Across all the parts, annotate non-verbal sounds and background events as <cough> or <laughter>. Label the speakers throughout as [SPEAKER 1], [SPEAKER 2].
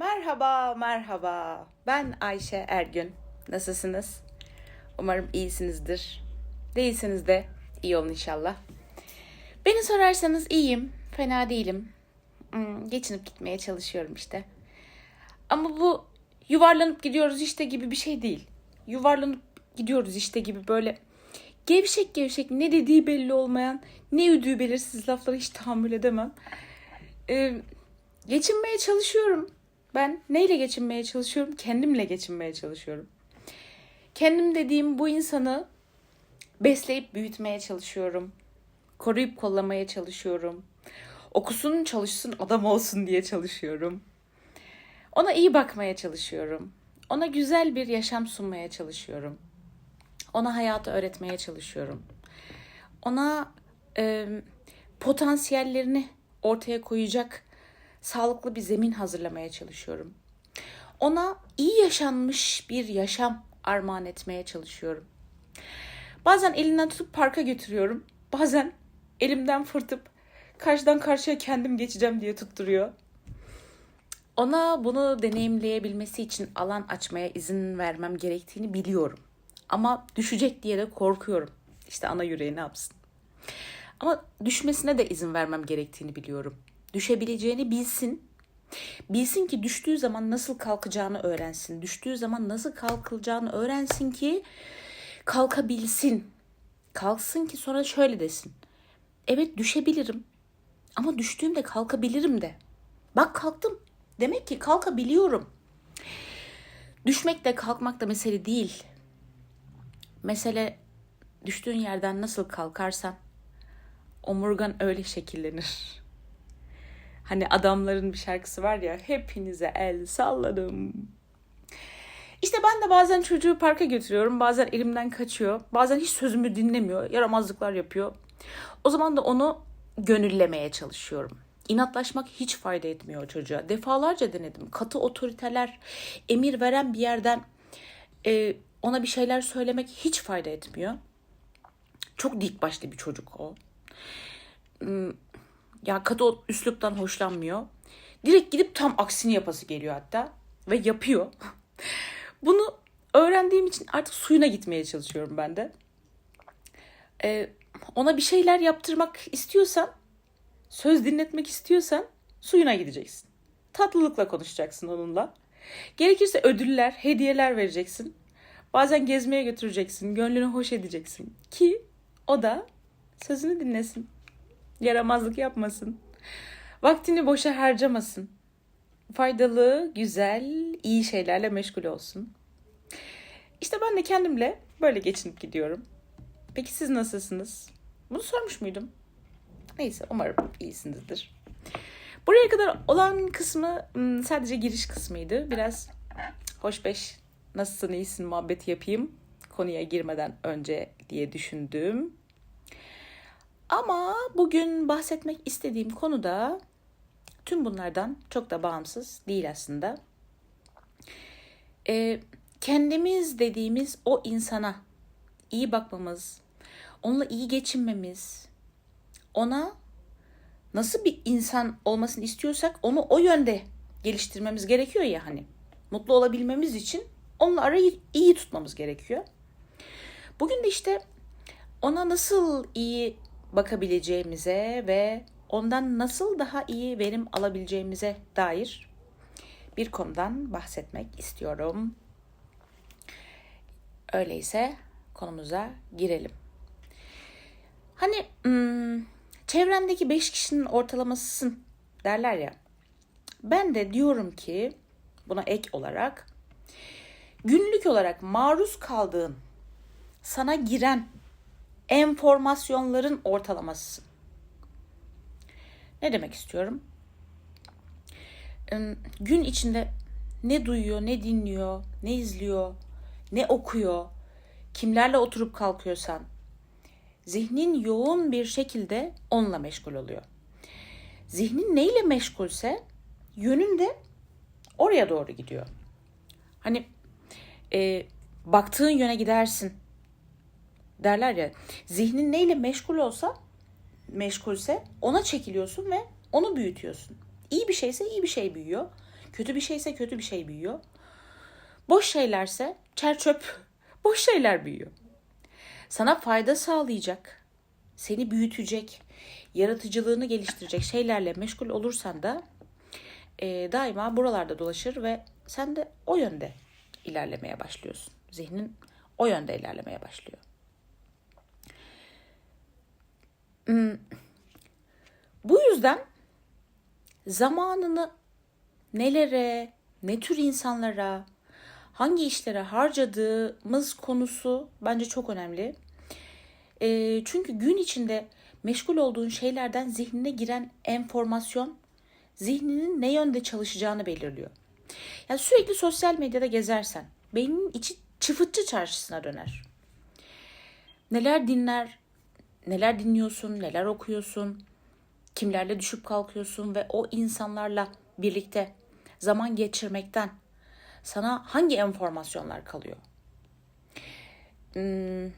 [SPEAKER 1] Merhaba, merhaba. Ben Ayşe Ergün. Nasılsınız? Umarım iyisinizdir. Değilseniz de iyi olun inşallah. Beni sorarsanız iyiyim, fena değilim. Hmm, geçinip gitmeye çalışıyorum işte. Ama bu yuvarlanıp gidiyoruz işte gibi bir şey değil. Yuvarlanıp gidiyoruz işte gibi böyle gevşek gevşek ne dediği belli olmayan, ne üdüğü belirsiz laflara hiç tahammül edemem. Ee, geçinmeye çalışıyorum. Ben neyle geçinmeye çalışıyorum? Kendimle geçinmeye çalışıyorum. Kendim dediğim bu insanı besleyip büyütmeye çalışıyorum. Koruyup kollamaya çalışıyorum. Okusun, çalışsın, adam olsun diye çalışıyorum. Ona iyi bakmaya çalışıyorum. Ona güzel bir yaşam sunmaya çalışıyorum. Ona hayatı öğretmeye çalışıyorum. Ona e, potansiyellerini ortaya koyacak sağlıklı bir zemin hazırlamaya çalışıyorum. Ona iyi yaşanmış bir yaşam armağan etmeye çalışıyorum. Bazen elinden tutup parka götürüyorum. Bazen elimden fırtıp karşıdan karşıya kendim geçeceğim diye tutturuyor. Ona bunu deneyimleyebilmesi için alan açmaya izin vermem gerektiğini biliyorum. Ama düşecek diye de korkuyorum. İşte ana yüreği ne yapsın? Ama düşmesine de izin vermem gerektiğini biliyorum. Düşebileceğini bilsin. Bilsin ki düştüğü zaman nasıl kalkacağını öğrensin. Düştüğü zaman nasıl kalkılacağını öğrensin ki kalkabilsin. Kalksın ki sonra şöyle desin. Evet düşebilirim. Ama düştüğümde kalkabilirim de. Bak kalktım. Demek ki kalkabiliyorum. Düşmek de kalkmak da mesele değil. Mesele düştüğün yerden nasıl kalkarsan omurgan öyle şekillenir. Hani adamların bir şarkısı var ya hepinize el salladım. İşte ben de bazen çocuğu parka götürüyorum. Bazen elimden kaçıyor. Bazen hiç sözümü dinlemiyor. Yaramazlıklar yapıyor. O zaman da onu gönüllemeye çalışıyorum. İnatlaşmak hiç fayda etmiyor çocuğa. Defalarca denedim. Katı otoriteler, emir veren bir yerden e, ona bir şeyler söylemek hiç fayda etmiyor. Çok dik başlı bir çocuk o. Ya katı üsluptan hoşlanmıyor. Direkt gidip tam aksini yapası geliyor hatta. Ve yapıyor. <laughs> Bunu öğrendiğim için artık suyuna gitmeye çalışıyorum ben de. Ee, ona bir şeyler yaptırmak istiyorsan, söz dinletmek istiyorsan suyuna gideceksin. Tatlılıkla konuşacaksın onunla. Gerekirse ödüller, hediyeler vereceksin. Bazen gezmeye götüreceksin, gönlünü hoş edeceksin ki o da sözünü dinlesin. Yaramazlık yapmasın. Vaktini boşa harcamasın. Faydalı, güzel, iyi şeylerle meşgul olsun. İşte ben de kendimle böyle geçinip gidiyorum. Peki siz nasılsınız? Bunu sormuş muydum? Neyse umarım iyisinizdir. Buraya kadar olan kısmı hmm, sadece giriş kısmıydı. Biraz hoş beş nasılsın iyisin muhabbeti yapayım konuya girmeden önce diye düşündüm. Ama bugün bahsetmek istediğim konu da tüm bunlardan çok da bağımsız değil aslında. Ee, kendimiz dediğimiz o insana iyi bakmamız, onunla iyi geçinmemiz, ona nasıl bir insan olmasını istiyorsak onu o yönde geliştirmemiz gerekiyor ya hani. Mutlu olabilmemiz için onunla arayı iyi tutmamız gerekiyor. Bugün de işte ona nasıl iyi bakabileceğimize ve ondan nasıl daha iyi verim alabileceğimize dair bir konudan bahsetmek istiyorum. Öyleyse konumuza girelim. Hani hmm, çevrendeki beş kişinin ortalamasısın derler ya. Ben de diyorum ki buna ek olarak günlük olarak maruz kaldığın sana giren enformasyonların ortalaması. Ne demek istiyorum? Gün içinde ne duyuyor, ne dinliyor, ne izliyor, ne okuyor, kimlerle oturup kalkıyorsan zihnin yoğun bir şekilde onunla meşgul oluyor. Zihnin neyle meşgulse yönün de oraya doğru gidiyor. Hani e, baktığın yöne gidersin derler ya zihnin neyle meşgul olsa meşgulse ona çekiliyorsun ve onu büyütüyorsun. İyi bir şeyse iyi bir şey büyüyor. Kötü bir şeyse kötü bir şey büyüyor. Boş şeylerse çer çöp <laughs> boş şeyler büyüyor. Sana fayda sağlayacak, seni büyütecek, yaratıcılığını geliştirecek şeylerle meşgul olursan da e, daima buralarda dolaşır ve sen de o yönde ilerlemeye başlıyorsun. Zihnin o yönde ilerlemeye başlıyor. Hmm. Bu yüzden zamanını nelere, ne tür insanlara, hangi işlere harcadığımız konusu bence çok önemli. E, çünkü gün içinde meşgul olduğun şeylerden zihnine giren enformasyon zihninin ne yönde çalışacağını belirliyor. Yani sürekli sosyal medyada gezersen beynin içi çıfıtçı çarşısına döner. Neler dinler, neler dinliyorsun, neler okuyorsun, kimlerle düşüp kalkıyorsun ve o insanlarla birlikte zaman geçirmekten sana hangi enformasyonlar kalıyor? Hmm,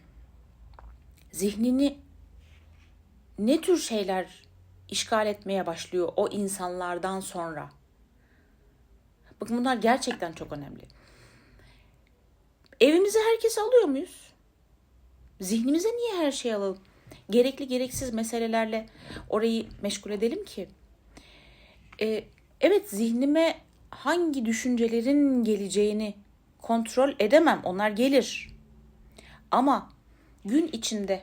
[SPEAKER 1] zihnini ne tür şeyler işgal etmeye başlıyor o insanlardan sonra? Bakın bunlar gerçekten çok önemli. Evimize herkes alıyor muyuz? Zihnimize niye her şeyi alalım? Gerekli gereksiz meselelerle orayı meşgul edelim ki. Ee, evet zihnime hangi düşüncelerin geleceğini kontrol edemem. Onlar gelir. Ama gün içinde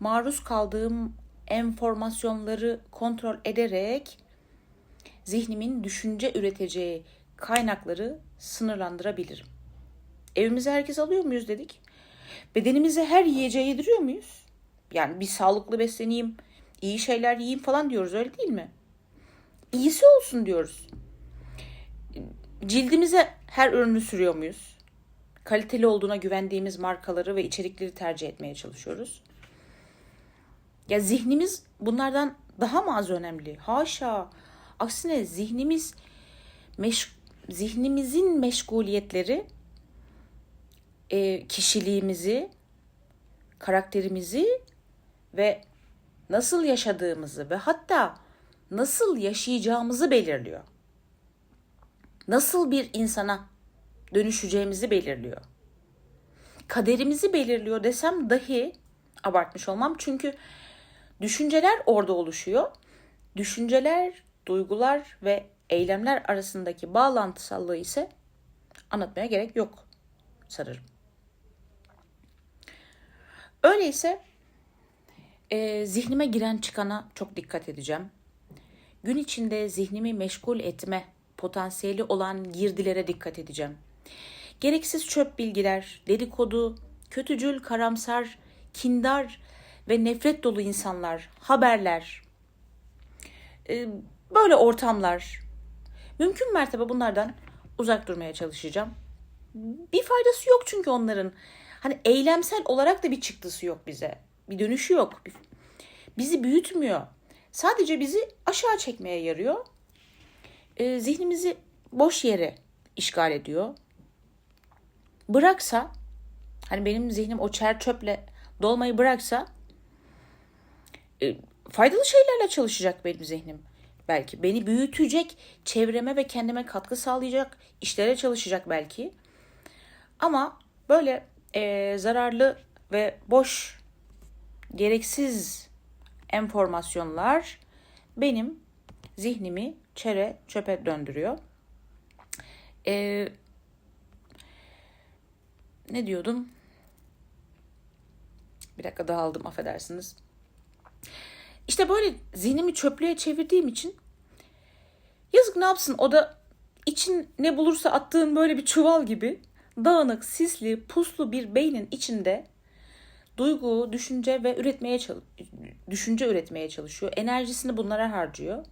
[SPEAKER 1] maruz kaldığım enformasyonları kontrol ederek zihnimin düşünce üreteceği kaynakları sınırlandırabilirim. Evimize herkes alıyor muyuz dedik. Bedenimize her yiyeceği yediriyor muyuz? Yani bir sağlıklı besleneyim, iyi şeyler yiyeyim falan diyoruz öyle değil mi? İyisi olsun diyoruz. Cildimize her ürünü sürüyor muyuz? Kaliteli olduğuna güvendiğimiz markaları ve içerikleri tercih etmeye çalışıyoruz. Ya zihnimiz bunlardan daha mı az önemli? Haşa. Aksine zihnimiz meş, zihnimizin meşguliyetleri e, kişiliğimizi, karakterimizi ve nasıl yaşadığımızı ve hatta nasıl yaşayacağımızı belirliyor. Nasıl bir insana dönüşeceğimizi belirliyor. Kaderimizi belirliyor desem dahi abartmış olmam çünkü düşünceler orada oluşuyor. Düşünceler, duygular ve eylemler arasındaki bağlantısallığı ise anlatmaya gerek yok sanırım. Öyleyse e, zihnime giren çıkana çok dikkat edeceğim. Gün içinde zihnimi meşgul etme potansiyeli olan girdilere dikkat edeceğim. Gereksiz çöp bilgiler, dedikodu, kötücül, karamsar, kindar ve nefret dolu insanlar, haberler, e, böyle ortamlar. Mümkün mertebe bunlardan uzak durmaya çalışacağım. Bir faydası yok çünkü onların. Hani eylemsel olarak da bir çıktısı yok bize. Bir dönüşü yok. Bizi büyütmüyor. Sadece bizi aşağı çekmeye yarıyor. E, zihnimizi boş yere işgal ediyor. Bıraksa, hani benim zihnim o çer çöple dolmayı bıraksa e, faydalı şeylerle çalışacak benim zihnim. Belki beni büyütecek, çevreme ve kendime katkı sağlayacak işlere çalışacak belki. Ama böyle e, zararlı ve boş, gereksiz enformasyonlar benim zihnimi çere çöpe döndürüyor. Ee, ne diyordum? Bir dakika daha aldım affedersiniz. İşte böyle zihnimi çöplüğe çevirdiğim için yazık ne yapsın o da için ne bulursa attığın böyle bir çuval gibi dağınık, sisli, puslu bir beynin içinde duygu, düşünce ve üretmeye düşünce üretmeye çalışıyor. Enerjisini bunlara harcıyor.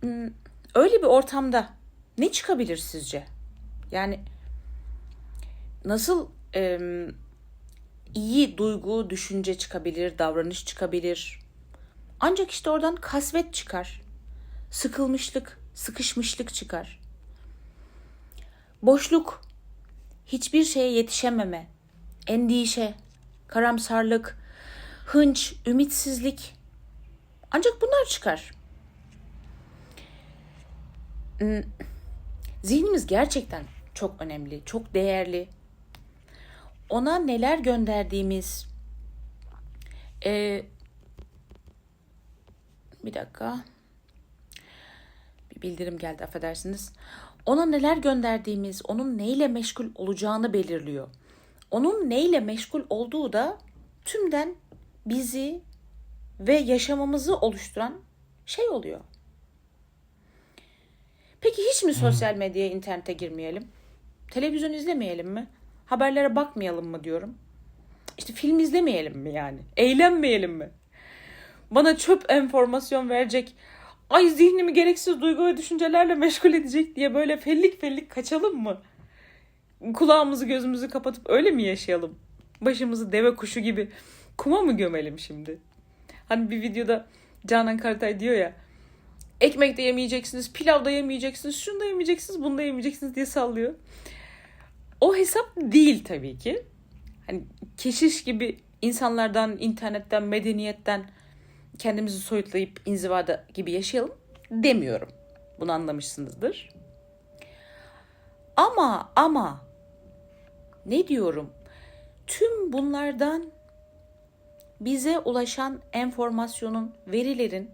[SPEAKER 1] Hmm, öyle bir ortamda ne çıkabilir sizce? Yani nasıl e, iyi duygu, düşünce çıkabilir, davranış çıkabilir? Ancak işte oradan kasvet çıkar. Sıkılmışlık, sıkışmışlık çıkar. Boşluk, hiçbir şeye yetişememe, endişe, karamsarlık, hınç, ümitsizlik. Ancak bunlar çıkar. Hmm, Zihnimiz gerçekten çok önemli, çok değerli. Ona neler gönderdiğimiz, e, bir dakika, bir bildirim geldi affedersiniz. Ona neler gönderdiğimiz, onun neyle meşgul olacağını belirliyor. Onun neyle meşgul olduğu da tümden bizi ve yaşamamızı oluşturan şey oluyor. Peki hiç mi sosyal medyaya, internete girmeyelim? Televizyon izlemeyelim mi? Haberlere bakmayalım mı diyorum. İşte film izlemeyelim mi yani? Eğlenmeyelim mi? Bana çöp enformasyon verecek, ay zihnimi gereksiz duygu ve düşüncelerle meşgul edecek diye böyle fellik fellik kaçalım mı? Kulağımızı gözümüzü kapatıp öyle mi yaşayalım? Başımızı deve kuşu gibi kuma mı gömelim şimdi? Hani bir videoda Canan Karatay diyor ya ekmek de yemeyeceksiniz, pilav da yemeyeceksiniz, şunu da yemeyeceksiniz, bunu da yemeyeceksiniz diye sallıyor. O hesap değil tabii ki. Hani keşiş gibi insanlardan, internetten, medeniyetten kendimizi soyutlayıp inzivada gibi yaşayalım demiyorum. Bunu anlamışsınızdır. Ama ama ne diyorum? Tüm bunlardan bize ulaşan enformasyonun, verilerin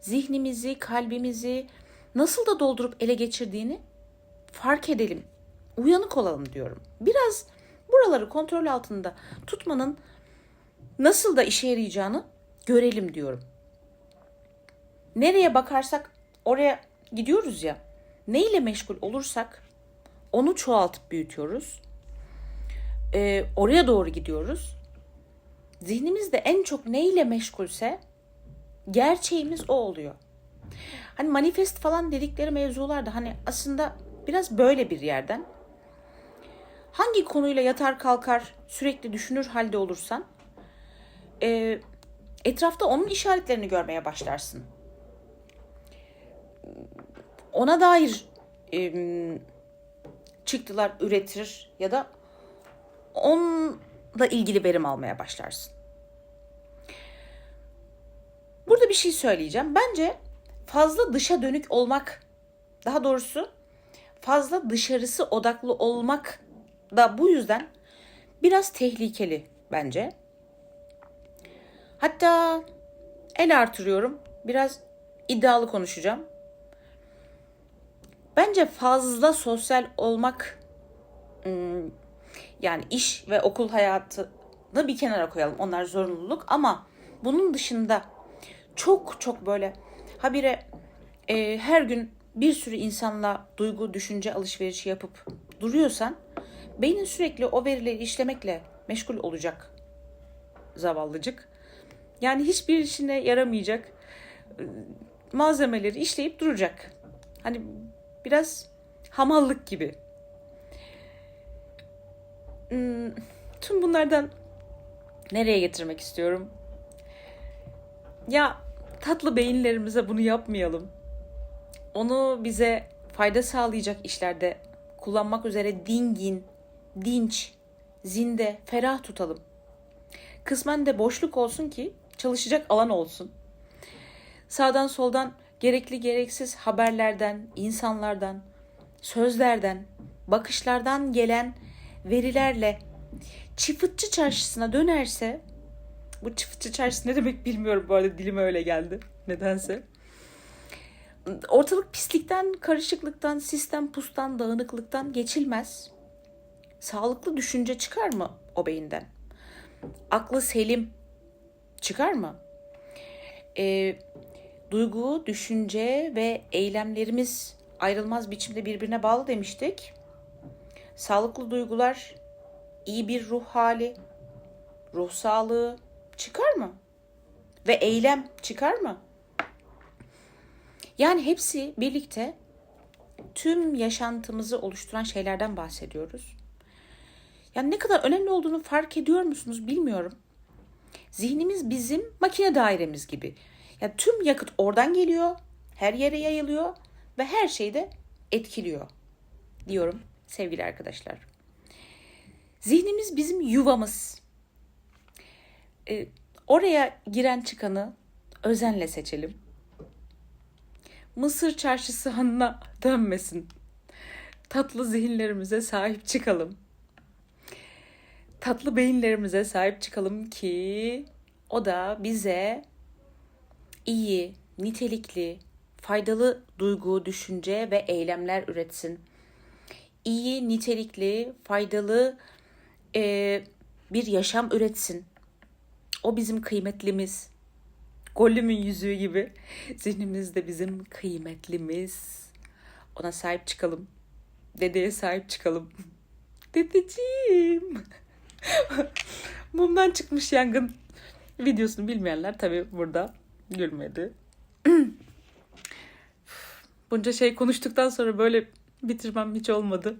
[SPEAKER 1] zihnimizi, kalbimizi nasıl da doldurup ele geçirdiğini fark edelim. Uyanık olalım diyorum. Biraz buraları kontrol altında tutmanın nasıl da işe yarayacağını görelim diyorum. Nereye bakarsak oraya gidiyoruz ya. Ne ile meşgul olursak onu çoğaltıp büyütüyoruz. Ee, oraya doğru gidiyoruz. Zihnimiz de en çok ne ile meşgulse gerçeğimiz o oluyor. Hani manifest falan dedikleri mevzular da hani aslında biraz böyle bir yerden. Hangi konuyla yatar kalkar sürekli düşünür halde olursan e, etrafta onun işaretlerini görmeye başlarsın. Ona dair e, çıktılar üretir ya da onunla ilgili verim almaya başlarsın. Burada bir şey söyleyeceğim. Bence fazla dışa dönük olmak, daha doğrusu fazla dışarısı odaklı olmak da bu yüzden biraz tehlikeli bence. Hatta el artırıyorum. Biraz iddialı konuşacağım. Bence fazla sosyal olmak hmm, yani iş ve okul hayatını bir kenara koyalım. Onlar zorunluluk ama bunun dışında çok çok böyle habire e, her gün bir sürü insanla duygu, düşünce alışverişi yapıp duruyorsan beynin sürekli o verileri işlemekle meşgul olacak zavallıcık. Yani hiçbir işine yaramayacak e, malzemeleri işleyip duracak. Hani biraz hamallık gibi. Hmm, tüm bunlardan nereye getirmek istiyorum? Ya tatlı beyinlerimize bunu yapmayalım. Onu bize fayda sağlayacak işlerde kullanmak üzere dingin, dinç, zinde, ferah tutalım. Kısmen de boşluk olsun ki çalışacak alan olsun. Sağdan soldan gerekli gereksiz haberlerden, insanlardan, sözlerden, bakışlardan gelen verilerle çıfıtçı çarşısına dönerse bu çıfıtçı çarşısı ne demek bilmiyorum bu arada dilime öyle geldi nedense. Ortalık pislikten, karışıklıktan, sistem pustan, dağınıklıktan geçilmez. Sağlıklı düşünce çıkar mı o beyinden? Aklı selim çıkar mı? Ee, duygu, düşünce ve eylemlerimiz ayrılmaz biçimde birbirine bağlı demiştik. Sağlıklı duygular iyi bir ruh hali, ruh sağlığı çıkar mı? Ve eylem çıkar mı? Yani hepsi birlikte tüm yaşantımızı oluşturan şeylerden bahsediyoruz. Yani ne kadar önemli olduğunu fark ediyor musunuz bilmiyorum. Zihnimiz bizim makine dairemiz gibi. Yani tüm yakıt oradan geliyor, her yere yayılıyor ve her şeyi de etkiliyor diyorum sevgili arkadaşlar. Zihnimiz bizim yuvamız. Ee, oraya giren çıkanı özenle seçelim. Mısır çarşısı hanına dönmesin. Tatlı zihinlerimize sahip çıkalım. Tatlı beyinlerimize sahip çıkalım ki o da bize iyi, nitelikli, faydalı duygu, düşünce ve eylemler üretsin. İyi, nitelikli, faydalı e, bir yaşam üretsin. O bizim kıymetlimiz. Gollüm'ün yüzüğü gibi. Zihnimiz de bizim kıymetlimiz. Ona sahip çıkalım. Dedeye sahip çıkalım. <laughs> Dedeciğim. <laughs> Mumdan çıkmış yangın videosunu bilmeyenler tabii burada gülmedi. <clears throat> Bunca şey konuştuktan sonra böyle bitirmem hiç olmadı.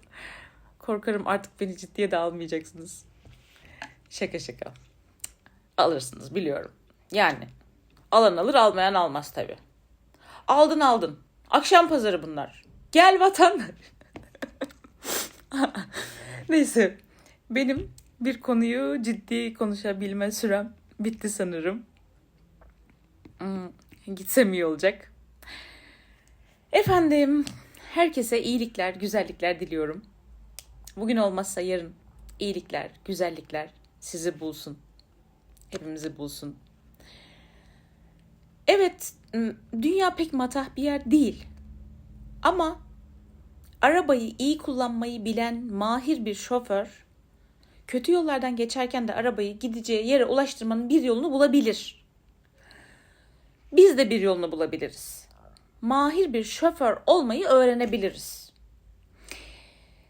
[SPEAKER 1] Korkarım artık beni ciddiye de almayacaksınız. Şaka şaka. Alırsınız biliyorum. Yani alan alır almayan almaz tabii. Aldın aldın. Akşam pazarı bunlar. Gel vatan. <laughs> Neyse. Benim bir konuyu ciddi konuşabilme sürem bitti sanırım. Hmm, gitsem iyi olacak. Efendim, herkese iyilikler, güzellikler diliyorum. Bugün olmazsa yarın iyilikler, güzellikler sizi bulsun. Hepimizi bulsun. Evet, dünya pek matah bir yer değil. Ama arabayı iyi kullanmayı bilen mahir bir şoför kötü yollardan geçerken de arabayı gideceği yere ulaştırmanın bir yolunu bulabilir. Biz de bir yolunu bulabiliriz. Mahir bir şoför olmayı öğrenebiliriz.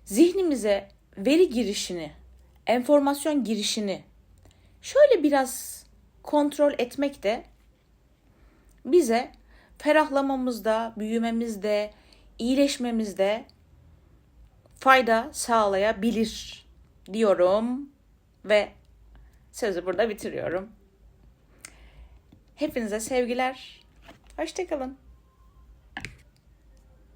[SPEAKER 1] Zihnimize veri girişini, enformasyon girişini şöyle biraz kontrol etmek de bize ferahlamamızda, büyümemizde, iyileşmemizde fayda sağlayabilir diyorum ve sözü burada bitiriyorum. Hepinize sevgiler. Hoşçakalın.